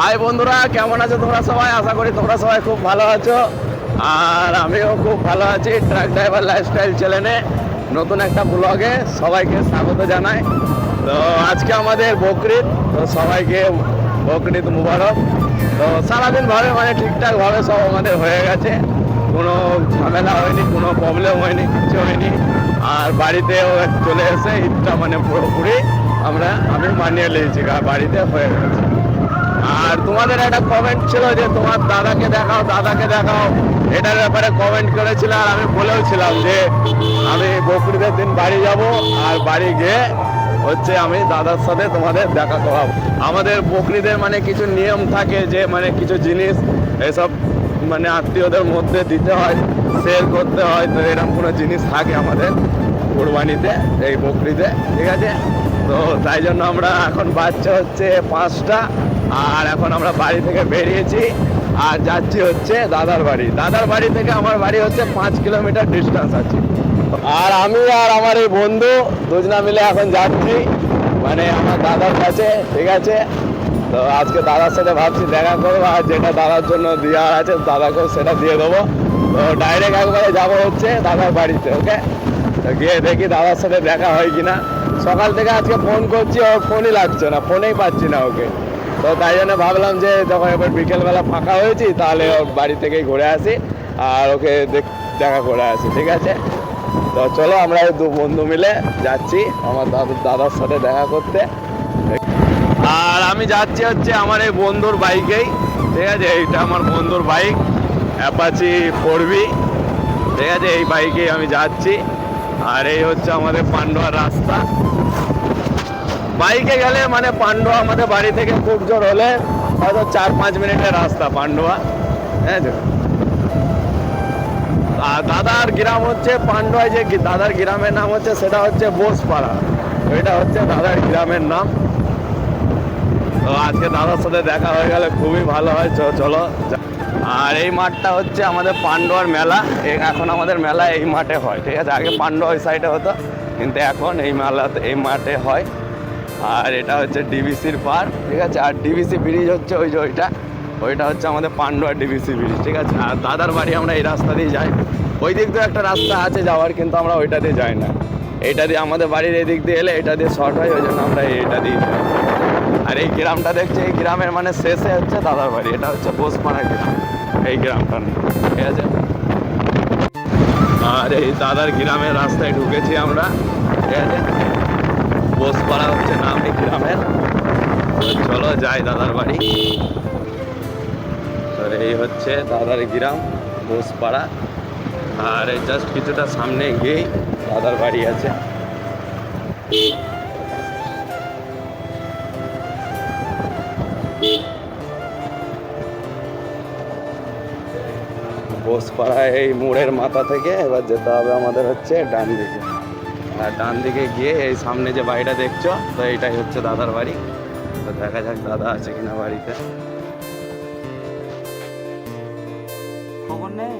High বন্ধুরা, কেমন আছো তোমরা সবাই? আশা করি তোমরা সবাই খুব ভালো আছো। আর আমিও খুব ভালো আছি ট্রাক ড্রাইভার লাইফস্টাইল চ্যানেলে নতুন একটা ব্লগে সবাইকে স্বাগত জানাই। তো আজকে আমাদের বকরিদ, তো সবাইকে বকরিদ মুবারক। তো সারাদিন ভাবে মানে ঠিকঠাক ভাবে সব আমাদের হয়ে গেছে। কোনো ঝামেলা হয়নি, কোনো প্রবলেম হয়নি, কিছু হয়নি। আর বাড়িতেও চলে এসে ঈদটা মানে পুরোপুরি আমরা, আমি মানিয়ে নিয়েছি বাড়িতে হয়ে গেছে। আর তোমাদের একটা কমেন্ট ছিল যে তোমার দাদাকে দেখাও দাদাকে দেখাও। এটার ব্যাপারে কমেন্ট করেছিল আর আমি বলেও ছিলাম যে আমি বকরিদের দিন বাড়ি যাব আর বাড়ি গিয়ে হচ্ছে আমি দাদার সাথে তোমাদের দেখা করাবো। আমাদের বকরিদের মানে কিছু নিয়ম থাকে যে মানে কিছু জিনিস এসব মানে আত্মীয়দের মধ্যে দিতে হয় সেল করতে হয়, তো এরকম কোনো জিনিস থাকে আমাদের কোরবানিতে, এই বকরিতে ঠিক আছে? তো তাই জন্য আমরা এখন বাচ্চা হচ্ছে পাঁচটা। আর এখন আমরা বাড়ি থেকে বেরিয়েছি আর যাচ্ছি হচ্ছে দাদার বাড়ি। দাদার বাড়ি থেকে আমার বাড়ি হচ্ছে পাঁচ কিলোমিটার ডিস্টেন্স আছে। আর আমি আর আমার এই বন্ধু দুজনা মিলে এখন যাচ্ছি। মানে আমার দাদার কাছে, ঠিক আছে? তো আজকে দাদার সাথে ভাবছি দেখা করব, আর যেটা দাদার জন্য দেওয়ার আছে, দাদাকেও সেটা দিয়ে দেবো। তো ডাইরেক্ট একবারে যাব হচ্ছে দাদার বাড়িতে ওকে তো গিয়ে দেখি দাদার সাথে দেখা হয় কিনা। সকাল থেকে আজকে ফোন করছি ওর ফোনই লাগছে না ফোনেই পাচ্ছি না ওকে। তো তাই জন্য ভাবলাম যে যখন এবার বিকেলবেলা ফাঁকা হয়েছি, তাহলে বাড়ি থেকেই ঘুরে আসি আর ওকে দেখ- করে আসি, ঠিক আছে? তো চলো আমরা দু বন্ধু মিলে যাচ্ছি আমার দাদু, দাদার সাথে দেখা করতে। আর আমি যাচ্ছি হচ্ছে আমার এই বন্ধুর বাইকেই, ঠিক আছে? এইটা আমার বন্ধুর বাইক, অ্যাপাচি ফোরবি, ঠিক আছে? এই বাইকেই আমি যাচ্ছি। আর এই হচ্ছে আমাদের পান্ডুয়ার রাস্তা। বাইকে গেলে মানে পান্ডুয়া আমাদের বাড়ি থেকে খুব জোর হলে হয়তো চার পাঁচ মিনিটের রাস্তা পান্ডুয়া। আছে আর দাদার গ্রাম হচ্ছে পান্ডুয়ায় যে দাদার গ্রামের নাম হচ্ছে, সেটা হচ্ছে বোসপাড়া। এটা হচ্ছে দাদার গ্রামের নাম। তো আজকে দাদার সাথে দেখা হয়ে গেলে খুবই ভালো হয় চলো। আর এই মাঠটা হচ্ছে আমাদের পান্ডুয়ার মেলা। এখন আমাদের মেলা এই মাঠে হয়, ঠিক আছে? আগে পান্ডুয়া ওই সাইডে হতো, কিন্তু এখন এই মেলাতে এই মাঠে হয়। আর এটা হচ্ছে ডিবিসির পার, ঠিক আছে? আর ডিবিসি ব্রিজ হচ্ছে ওই যে ওইটা। ওইটা হচ্ছে আমাদের পান্ডুয়া ডিবিসি ব্রিজ, ঠিক আছে? আর দাদার বাড়ি আমরা এই রাস্তা দিয়ে যাই। ওই দিক দিয়ে একটা রাস্তা আছে যাওয়ার, কিন্তু আমরা ওইটা দিয়ে যাই না। এটা দিয়ে আমাদের বাড়ির এই দিক দিয়ে এলে এটা দিয়ে শর্ট হয়, ওই জন্য আমরা এটা দিয়ে যাই। আর এই গ্রামটা দেখছি, এই গ্রামের মানে শেষে হচ্ছে দাদার বাড়ি, এটা হচ্ছে বোসপাড়া গ্রাম। এই গ্রামটা ঠিক আছে? আর এই দাদার গ্রামের রাস্তায় ঢুকেছি আমরা, ঠিক আছে? বোসপাড়া হচ্ছে, নাম এই গ্রামের তো চলো যাই দাদার বাড়ি। এই হচ্ছে দাদার গ্রাম বোসপাড়া আর এই জাস্ট কিছুটা সামনে গিয়েই দাদার বাড়ি আছে। বোসপাড়ায় এই মোড়ের মাথা থেকে এবার যেতে হবে আমাদের হচ্ছে ডান দিকে। আর ডান দিকে গিয়ে এই সামনে যে বাড়িটা দেখছ তো এইটাই হচ্ছে দাদার বাড়ি। তো দেখা যাক দাদা আছে কিনা বাড়িতে। খবর নেই?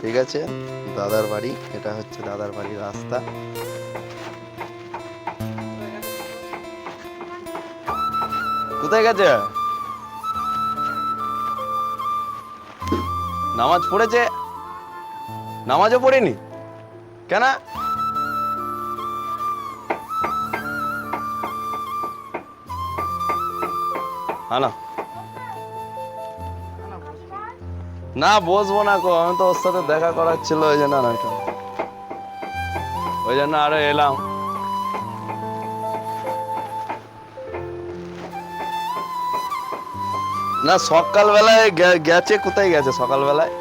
ঠিক আছে দাদার বাড়ি এটা হচ্ছে দাদার বাড়ির রাস্তা। কোথায় গেছে? নামাজ পড়েছে? নামাজও পড়েনি? কেন? না, বসবো না কো, আমি তো ওর সাথে দেখা করার ছিল, ওই জন্য না ওই জন্য আরও এলাম। না, সকালবেলায় গেছে, কোথায় গেছে সকালবেলায়?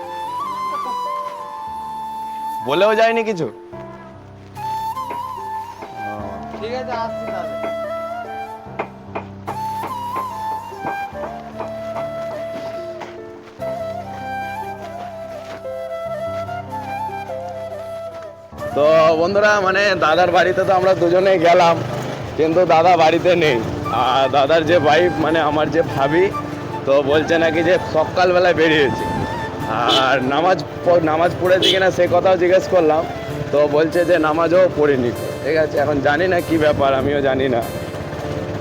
বলেও যায়নি কিছু? ঠিক আছে আসছি তাহলে। তো বন্ধুরা মানে দাদার বাড়িতে তো আমরা দুজনেই গেলাম কিন্তু দাদা বাড়িতে নেই। আর দাদার যে ওয়াইফ মানে আমার যে ভাবি তো বলছে নাকি যে সকালবেলায় বেরিয়েছে। আর নামাজ নামাজ পড়েছে কিনা সে কথাও জিজ্ঞেস করলাম। তো বলছে যে নামাজও পড়িনি। ঠিক আছে, এখন জানি না কি ব্যাপার, আমিও জানি না।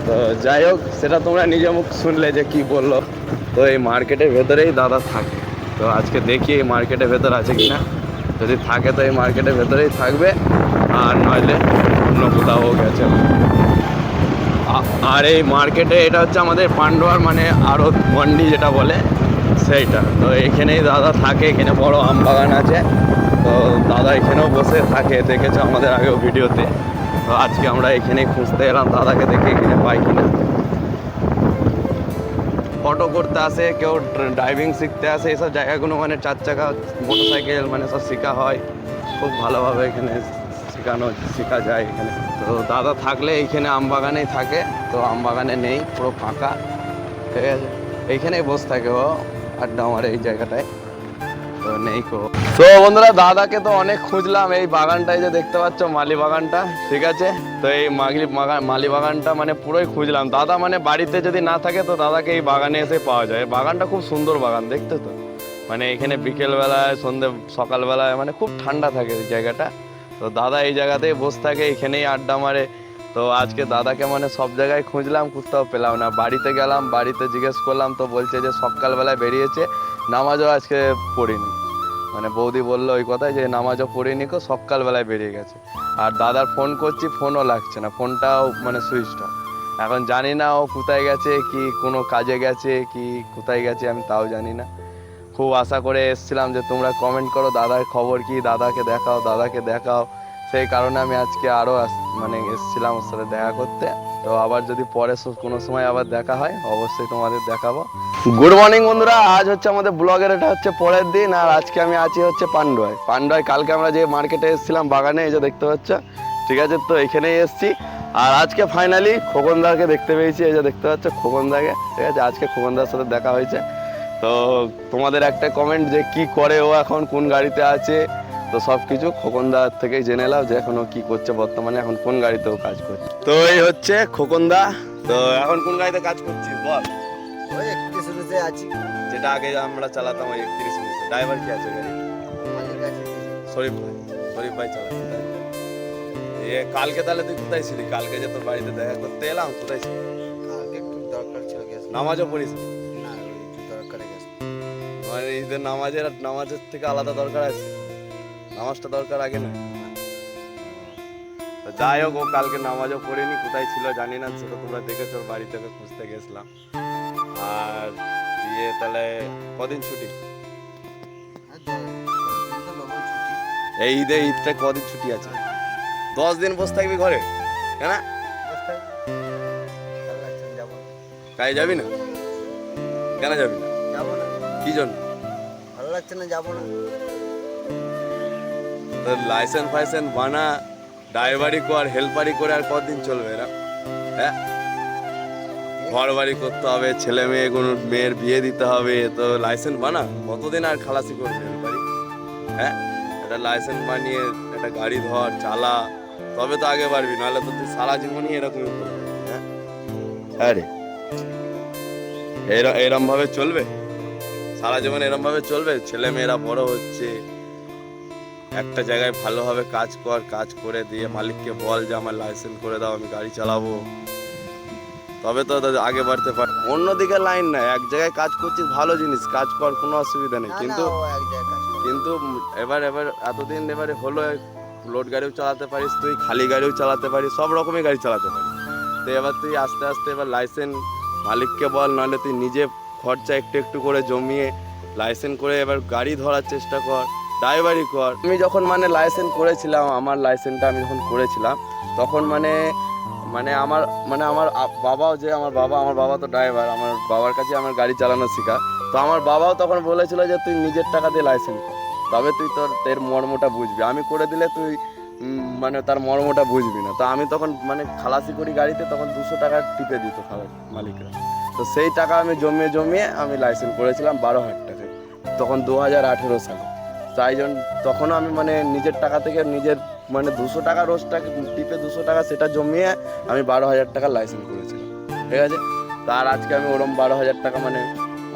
তো যাই হোক, সেটা তোমরা নিজে মুখ শুনলে যে কি বলল। তো এই মার্কেটের ভেতরেই দাদা থাকে। তো আজকে দেখি এই মার্কেটের ভেতর আছে কিনা। যদি থাকে তো এই মার্কেটের ভেতরেই থাকবে। আর নইলে অন্য কোথাও গেছে আর এই মার্কেটে এটা হচ্ছে আমাদের পান্ডুয়ার মানে আরও মন্ডি যেটা বলে। সেইটা তো এখানেই দাদা থাকে, এখানে বড় আম বাগান আছে। তো দাদা এখানেও বসে থাকে, দেখেছ আমাদের আগেও ভিডিওতে। তো আজকে আমরা এখানেই খুঁজতে এলাম, দাদাকে দেখে এখানে পাই কিনা। অটো করতে আসে, কেউ ড্রাইভিং শিখতে আসে এইসব জায়গাগুলো মানে চার চাকা মোটর সাইকেল মানে সব শেখা হয়। খুব ভালোভাবে এখানে শেখানো, শেখা যায় এখানে। তো দাদা থাকলে এইখানে আম বাগানেই থাকে, তো আম বাগানে নেই, পুরো ফাঁকা। ঠিক আছে? এইখানেই বসে থাকে ও। আড্ডা আমার এই জায়গাটায়। তো নেই কো। তো বন্ধুরা, দাদাকে তো অনেক খুঁজলাম। এই বাগানটায় যে দেখতে পাচ্ছ, মালি বাগানটা, ঠিক আছে? তো এই মাগলি মালি বাগানটা মানে পুরোই খুঁজলাম। দাদা মানে বাড়িতে যদি না থাকে, তো দাদাকে এই বাগানে এসে পাওয়া যায়। বাগানটা খুব সুন্দর বাগান, দেখতে তো? মানে এখানে বিকেলবেলায়, সন্ধে, সকালবেলায় মানে খুব ঠান্ডা থাকে জায়গাটা। তো দাদা এই জায়গাতেই বসে থাকে, এখানেই আড্ডা মারে। তো আজকে দাদাকে মানে সব জায়গায় খুঁজলাম, কোথাও পেলাম না। বাড়িতে গেলাম, বাড়িতে জিজ্ঞেস করলাম, তো বলছে যে সকালবেলায় বেরিয়েছে, নামাজও আজকে পড়িনি। মানে বৌদি বলল ওই কথাই যে, নামাজও পড়িনি কো, সকালবেলায় বেরিয়ে গেছে। আর দাদার ফোন করছি, ফোনও লাগছে না, ফোনটাও মানে সুইচ এখন জানি না ও কোথায় গেছে, কি কোনো কাজে গেছে, কি কোথায় গেছে আমি তাও জানি না। খুব আশা করে এসেছিলাম যে তোমরা কমেন্ট করো, দাদার খবর কি, দাদাকে দেখাও দাদাকে দেখাও। সেই কারণে আমি আজকে আরও মানে এসেছিলাম ওর সাথে দেখা করতে। তো আবার যদি পরে কোনো সময় আবার দেখা হয়, অবশ্যই তোমাদের দেখাবো। গুড মর্নিং বন্ধুরা, আজ হচ্ছে আমাদের ব্লগের এটা হচ্ছে পরের দিন, আর আজকে আমি আছি হচ্ছে পান্ডুয়ায় পান্ডুয়ায় কালকে আমরা যে মার্কেটে এসেছিলাম বাগানে, এই যে দেখতে পাচ্ছ? ঠিক আছে, তো এখানেই এসেছি। আর আজকে ফাইনালি খোকনদাকে দেখতে পেয়েছি, এই যে দেখতে পাচ্ছ খোকনদাকে। ঠিক আছে, আজকে খোকনদার সাথে দেখা হয়েছে। তো তোমাদের একটা কমেন্ট যে কি করে ও এখন, কোন গাড়িতে আছে তো সব কিছু খোকনদার থেকেই জেনে এলাম যে এখন ও কি করছে বর্তমানে এখন কোন গাড়িতে ও কাজ করছে। তো এই হচ্ছে খোকনদা। তো এখন কোন গাড়িতে কাজ করছিস বল। ওই একত্রিশ রুপে আছি। যেটা আগে আমরা চালাতাম ওই একত্রিশ ড্রাইভার কি আছে গাড়ি শরীফ ভাই। শরীফ ভাই চালাচ্ছে তাই এ কালকে তাহলে তুই কোথায় ছিলি? কালকে যে তোর বাড়িতে দেখা করতে এলাম কোথায় ছিলি? কালকে একটু দরকার ছিল গ্যাস নামাজও পড়িস? না দরকারে গেছে মানে ঈদের নামাজের আর নামাজের থেকে আলাদা দরকার আছে? নামাজটা দরকার আগে না? যাই হোক ও কালকে নামাজও পড়িনি কোথায় ছিল জানি না সেটা তোমরা দেখেছ বাড়ি থেকে খুঁজতে গেছিলাম। আর দিয়ে তাহলে কদিন ছুটি? এই ঈদে ঈদটা কদিন ছুটি আছে? দশ দিন বসে থাকবি ঘরে কেন না, যাব না। কাজে যাবি না? কেন যাবি না? যাব না। কি জন্য? ভালো লাগছে না যাব না। লাইসেন্স ফাইসেন্স বানা ড্রাইভারি কর হেল্পারি করে আর কতদিন চলবে এরা? হ্যাঁ? ঘর বাড়ি করতে হবে, ছেলে মেয়ে কোনো মেয়ের বিয়ে দিতে হবে তো লাইসেন্স বানা, কতদিন আর খালাসি করবে হেল্পারি হ্যাঁ? একটা লাইসেন্স বানিয়ে, একটা গাড়ি ধর, চালা, তবে তো আগে পারবি নাহলে তো তুই সারা জীবনই এরকমই করবি হ্যাঁ? রে এরা- এরম ভাবে চলবে? সারা জীবন এরম ভাবে চলবে? ছেলে মেয়েরা বড় হচ্ছে একটা জায়গায় ভালোভাবে কাজ কর কাজ করে দিয়ে মালিককে বল যে আমার লাইসেন্স করে দাও আমি গাড়ি চালাবো। তবে তো আগে বাড়তে পার অন্যদিকে লাইন নাই এক জায়গায় কাজ করছিস ভালো জিনিস কাজ কর কোনো অসুবিধা নেই। কিন্তু না। কিন্তু এবার এবার এতদিন এবারে হলো লোড গাড়িও চালাতে পারিস তুই খালি গাড়িও চালাতে পারিস সব রকমের গাড়ি চালাতে পারিস। তো এবার তুই আস্তে আস্তে এবার লাইসেন্স মালিককে বল নাহলে তুই নিজে খরচা একটু একটু করে জমিয়ে লাইসেন্স করে এবার গাড়ি ধরার চেষ্টা কর। ড্রাইভারি কর। আমি যখন মানে লাইসেন্স করেছিলাম, আমার লাইসেন্সটা আমি যখন করেছিলাম, তখন মানে মানে আমার মানে আমার বাবাও যে আমার বাবা আমার বাবা তো ড্রাইভার, আমার বাবার কাছে আমার গাড়ি চালানো শেখা তো আমার বাবাও তখন বলেছিল যে, তুই নিজের টাকা দিয়ে লাইসেন্স কর। তবে তুই তোর এর মর্মটা বুঝবি। আমি করে দিলে তুই মানে তার মর্মটা বুঝবি না। তো আমি তখন মানে খালাসি করি গাড়িতে, তখন দুশো টাকা টিপে দিত খালা মালিকরা। তো সেই টাকা আমি জমিয়ে জমিয়ে আমি লাইসেন্স করেছিলাম বারো হাজার টাকায়। তখন দু হাজার আঠেরো সালে। তাই জন্য তখনও আমি মানে নিজের টাকা থেকে নিজের মানে দুশো টাকা রোজটা টিপে দুশো টাকা সেটা জমিয়ে আমি বারো হাজার টাকা লাইসেন্স করেছিলাম। ঠিক আছে? তার আজকে আমি ওরম বারো হাজার টাকা মানে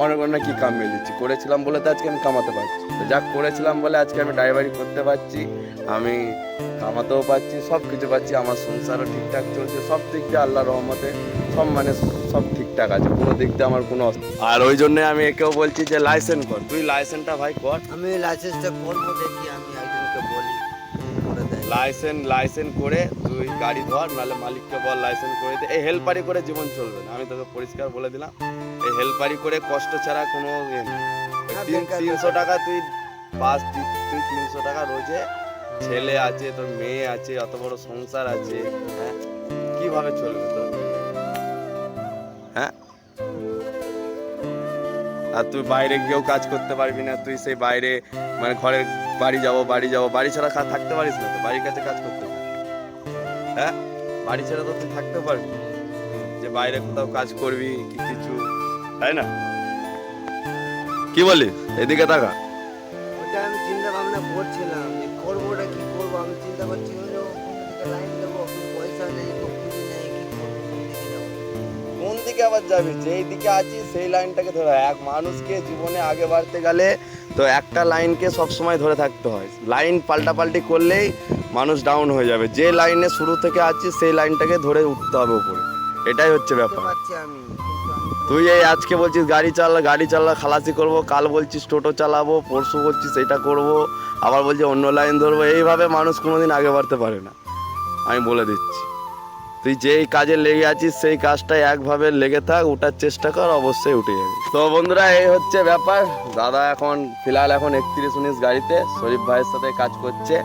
অনেক অনেক কি কামিয়ে দিচ্ছি। করেছিলাম বলে তো আজকে আমি কামাতে পারছি তো যাক করেছিলাম বলে আজকে আমি ড্রাইভারি করতে পারছি আমি কামাতেও পাচ্ছি সব কিছু পাচ্ছি আমার সংসারও ঠিকঠাক চলছে সব দিক দিয়ে আল্লাহ রহমতে সব মানে সব ঠিকঠাক আছে কোনো দিক দিয়ে আমার কোনো আর ওই জন্যে আমি একেও বলছি যে লাইসেন্স কর। তুই লাইসেন্সটা ভাই কর। আমি লাইসেন্সটা করব দেখি আমি একজনকে বলি লাইসেন্স লাইসেন্স করে তুই গাড়ি ধর নাহলে মালিককে বল লাইসেন্স করে দে। এই হেল্পারি করে জীবন চলবে না। আমি তোকে পরিষ্কার বলে দিলাম। হেল্পারি করে কষ্ট ছাড়া কোনো ইয়ে নেই। তিনশো টাকা তুই বাস তুই তিনশো টাকা রোজে। ছেলে আছে তোর মেয়ে আছে অত বড় সংসার আছে হ্যাঁ? কীভাবে চলবে তোর? হ্যাঁ? আর তুই বাইরে গিয়েও কাজ করতে পারবি না তুই সেই বাইরে মানে ঘরের বাড়ি যাব বাড়ি যাব বাড়ি ছাড়া থাকতে পারিস না তো বাড়ির কাছে কাজ করতে হ্যাঁ? বাড়ি ছাড়া তো তুই থাকতে পারবি যে বাইরে কোথাও কাজ করবি কি কিছু তাই না? কি বলিস? এদিকে তাকা। ওটা আমি চিন্তা ভাবনা করছিলাম যে করব ওটা কি করব? আমি চিন্তা করছি কোন দিকে লাইন দেবো পয়সা নেই কোন নেই কি কোন দিকে যাব? কোন দিকে আবার যাবি? যেই দিকে আছিস সেই লাইনটাকে ধরে এক মানুষকে জীবনে আগে বাড়তে গেলে তো একটা লাইনকে সব সময় ধরে থাকতে হয়। লাইন পাল্টাপাল্টি করলেই মানুষ ডাউন হয়ে যাবে। যে লাইনে শুরু থেকে আছিস সেই লাইনটাকে ধরে উঠতে হবে উপরে। এটাই হচ্ছে ব্যাপার। আমি। তুই এই আজকে বলছিস গাড়ি চালা গাড়ি চালা, খালাসি করব, কাল বলছিস টোটো চালাবো, পরশু বলছিস এটা করব, আবার বলছি অন্য লাইন ধরবো, এইভাবে মানুষ কোনোদিন আগে বাড়তে পারে না। আমি বলে দিচ্ছি। তুই যেই কাজে লেগে আছিস, সেই কাজটাই একভাবে লেগে থাক ওঠার চেষ্টা কর, অবশ্যই উঠে যাবে। তো বন্ধুরা, এই হচ্ছে ব্যাপার। দাদা এখন, ফিলহাল এখন একত্রিশ উনিশ গাড়িতে, শরীফ ভাইয়ের সাথে কাজ করছে,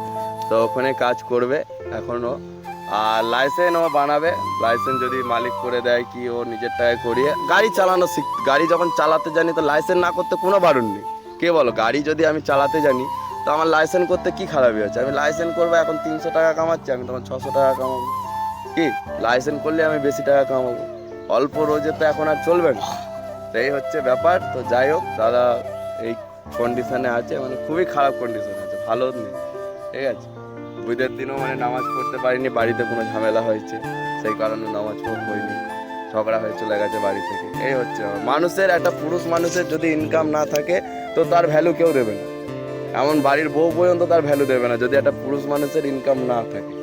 তো ওখানে কাজ করবে এখনও আর লাইসেন্স ও বানাবে। লাইসেন্স যদি মালিক করে দেয় কি ও নিজের টাকায় করিয়ে। গাড়ি চালানো শিখ, গাড়ি যখন চালাতে জানি, তো লাইসেন্স না করতে কোনো বারণ নেই। কে বলো, গাড়ি যদি আমি চালাতে জানি, তো আমার লাইসেন্স করতে কি খারাপই আছে? আমি লাইসেন্স করব, এখন তিনশো টাকা কামাচ্ছি, আমি তখন ছশো টাকা কামাবো। কি? লাইসেন্স করলে আমি বেশি টাকা কামাবো? অল্প রোজে তো এখন আর চলবে না। তো এই হচ্ছে ব্যাপার। তো যাই হোক, দাদা এই কন্ডিশনে আছে মানে খুবই খারাপ কন্ডিশন আছে, ভালো নেই। ঠিক আছে? বুধের দিনও মানে নামাজ পড়তে পারিনি, বাড়িতে কোনো ঝামেলা হয়েছে, সেই কারণে নামাজ হয়নি ঝগড়া হয়ে চলে গেছে বাড়ি থেকে। এই হচ্ছে মানুষের, একটা পুরুষ মানুষের যদি ইনকাম না থাকে, তো তার ভ্যালু কেউ দেবে না। এমন বাড়ির বউ পর্যন্ত তার ভ্যালু দেবে না, যদি একটা পুরুষ মানুষের ইনকাম না থাকে।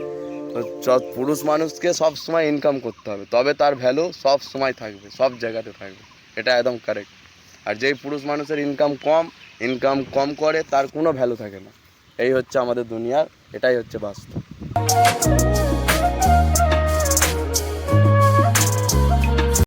তো পুরুষ মানুষকে সব সময় ইনকাম করতে হবে, তবে তার ভ্যালু সব সময় থাকবে, সব জায়গাতে থাকবে। এটা একদম কারেক্ট আর যেই পুরুষ মানুষের ইনকাম কম ইনকাম কম করে, তার কোনো ভ্যালু থাকে না। এই হচ্ছে আমাদের দুনিয়ার এটাই হচ্ছে বাস্তব।